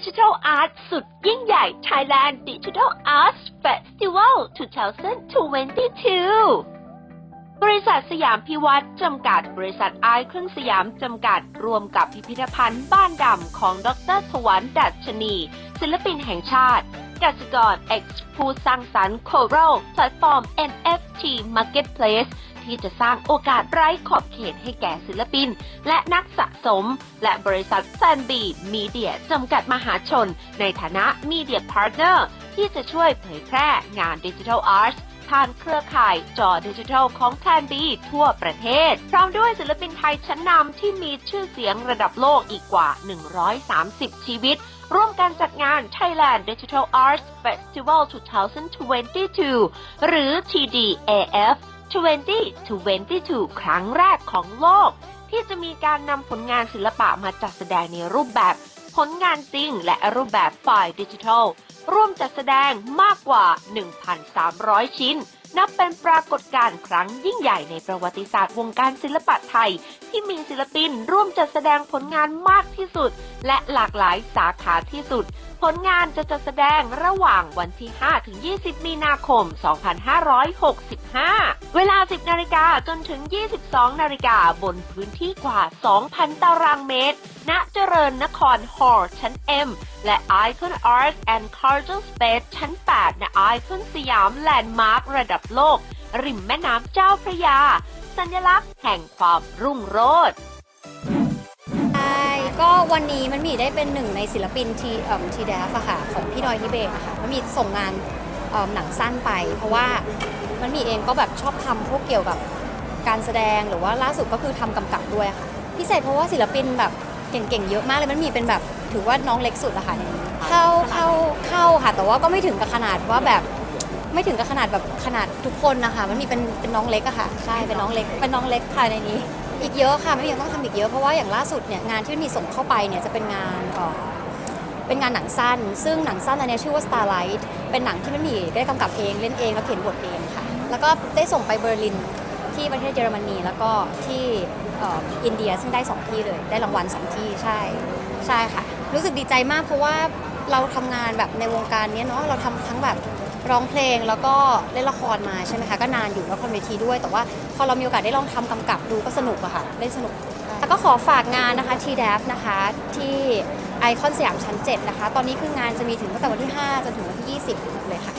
ดิจิทัลอาร์ตสุดยิ่งใหญ่ Thailand Digital Arts Festival 2022บริษัทสยามพิวัตรจำกัด บริษัทไอเครื่องสยามจำกัด รวมกับพิพิธภัณฑ์บ้านดำของดรถวันดัชนี ศิลปินแห่งชาติกสิกร X ผู้สร้างสรรค์ Coral แพลตฟอร์ม NFT Marketplace ที่จะสร้างโอกาสไร้ขอบเขตให้แก่ศิลปิน และนักสะสม และบริษัทแซนบีมีเดียจำกัดมหาชน ในฐานะมีเดียพาร์ทเนอร์ที่จะช่วยเผยแพร่งานดิจิทัลอาร์ต ผ่านเครือข่ายจอดิจิทัลของแพนบีทั่วประเทศ พร้อมด้วยศิลปินไทยชั้นนำที่มีชื่อเสียงระดับโลกอีกกว่า 130 ชีวิต ร่วมกันจัดงาน Thailand Digital Arts Festival 2022 หรือ TDAF 2022 ครั้งแรกของโลก ที่จะมีการนำผลงานศิลปะมาจัดแสดงในรูปแบบ ผลงานจริงและรูปแบบไฟล์ดิจิทัล ร่วมจัดแสดงมากกว่า 1,300 ชิ้น นับเป็นปรากฏการณ์ครั้งยิ่งใหญ่ในประวัติศาสตร์วงการศิลปะไทย ที่มีศิลปินร่วมจัดแสดงผลงานมากที่สุด และหลากหลายสาขาที่สุด ผลงานจะจัดแสดงระหว่างวันที่5ถึง20 มีนาคม 2565 เวลา 10 นาฬิกาจนถึง 22 นาฬิกาบนพื้นที่กว่า 2,000 ตารางเมตร ณเจริญนครฮอลล์ชั้น M และ Icon Art and Cultural Space ชั้น 8 ณ Icon สยามแลนด์มาร์คระดับโลก ริมแม่น้ำเจ้าพระยา สัญลักษณ์แห่งความรุ่งโรจน์ใช่ก็วันนี้มันมีได้เป็นหนึ่งในศิลปินทีเอ่อทีแดฟอะค่ะของพี่ดอยที่เบกอะค่ะมันมีส่งงานเอิ่มหนังสั้นไป เพราะว่ามันมีเองก็แบบชอบทำพวกเกี่ยวกับการแสดงหรือว่าล่าสุดก็คือทำกำกับด้วยค่ะพิเศษเพราะว่าศิลปินแบบ เก่งๆเยอะมากเลยมันมีเป็นแบบถือว่าน้องเล็กสุดอะค่ะในนี้เข้าเข้าเข้าค่ะ แต่ว่าก็ไม่ถึงกับขนาดว่าแบบไม่ถึงกับขนาดแบบขนาดทุกคนนะคะ มันมีเป็นเป็นน้องเล็กอะค่ะใช่เป็นน้องเล็กเป็นน้องเล็กค่ะในนี้ อีกเยอะค่ะไม่ยังต้องทำอีกเยอะเพราะว่าอย่างล่าสุดเนี่ยงานที่มีส่งเข้าไปเนี่ยจะเป็นงานเอ่อเป็นงานหนังสั้น ซึ่งหนังสั้นอันเนี้ยชื่อว่า Starlight เป็นหนังที่มันมีได้กำกับเองเล่นเองแล้วเขียนบทเองค่ะ แล้วก็ได้ส่งไปเบอร์ลิน ที่ประเทศเยอรมนี แล้วก็ที่อินเดียซึ่งได้สองที่เลย ได้รางวัลสองที่ใช่ใช่ค่ะ รู้สึกดีใจมากเพราะว่าเราทำงานแบบในวงการเนี้ยเนาะเราทำทั้งแบบร้องเพลงแล้วก็เล่นละครมาใช่ไหมคะก็นานอยู่ละครเวทีด้วย แต่ว่าพอเรามีโอกาสได้ลองทำกำกับดูก็สนุกอะค่ะเล่นสนุกแล้วก็ขอฝากงานนะคะ t d a f นะคะที่ไอคอนสยามชั้น 7 นะคะ ตอนนี้คืองานจะมีถึงตั้งแต่วันที่ 5 จนถึงวันที่ 20 เลยค่ะ